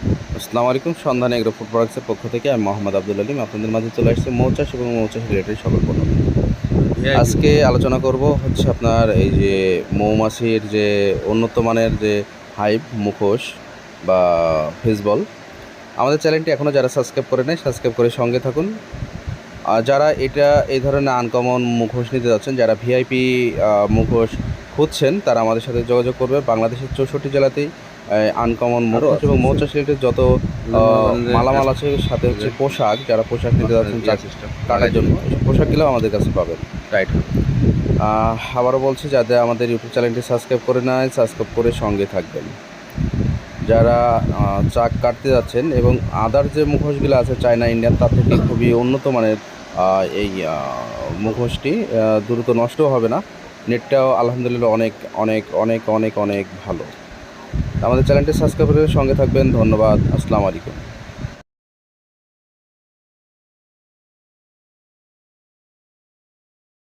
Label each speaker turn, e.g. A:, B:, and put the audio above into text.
A: আসসালামু আলাইকুম সন্ধান এগ্রো ফুড প্রোডাক্টসের পক্ষ থেকে আমি মোহাম্মদ আব্দুল আলিম। আপনাদের মাঝে চলে আসছে মৌচাষ এবং মৌচাষ রিলেটেড সকল পণ্য। আজকে আলোচনা করব হচ্ছে আপনার এই যে মৌমাছির যে উন্নত মানের যে হাইপ মুখোশ বা ফেসবল আমাদের চ্যানেলটি এখনও যারা সাবস্ক্রাইব করে নেয় সাবস্ক্রাইব করে সঙ্গে থাকুন। আর যারা এটা এই ধরনের আনকমন মুখোশ নিতে যাচ্ছেন যারা ভিআইপি মুখোশ খুঁজছেন তারা আমাদের সাথে যোগাযোগ করবে। বাংলাদেশের চৌষট্টি জেলাতেই আনকমন মুখোশ এবং মৌচাষ রিলেটেড যত মালামাল আছে। সাথে হচ্ছে পোশাক যারা পোশাক নিতে যাচ্ছেন কাটার জন্য। পোশাকগুলো আমাদের কাছে পাবেন।
B: রাইট
A: আবারও বলছি যাতে আমাদের ইউটিউব চ্যানেলটি সাবস্ক্রাইব করে নেয় সাবস্ক্রাইব করে সঙ্গে থাকবেন। যারা চাক কাটতে যাচ্ছেন এবং আদার যে মুখোশগুলো আছে চায়না ইন্ডিয়ান তার থেকে খুবই উন্নত মানের এই মুখোশটি দ্রুত নষ্টও হবে না। নেটটাও আলহামদুলিল্লাহ অনেক অনেক অনেক অনেক অনেক ভালো। আমাদের চ্যানেলটি সাবস্ক্রাইব করে সঙ্গে থাকবেন। ধন্যবাদ। আসসালামু আলাইকুম।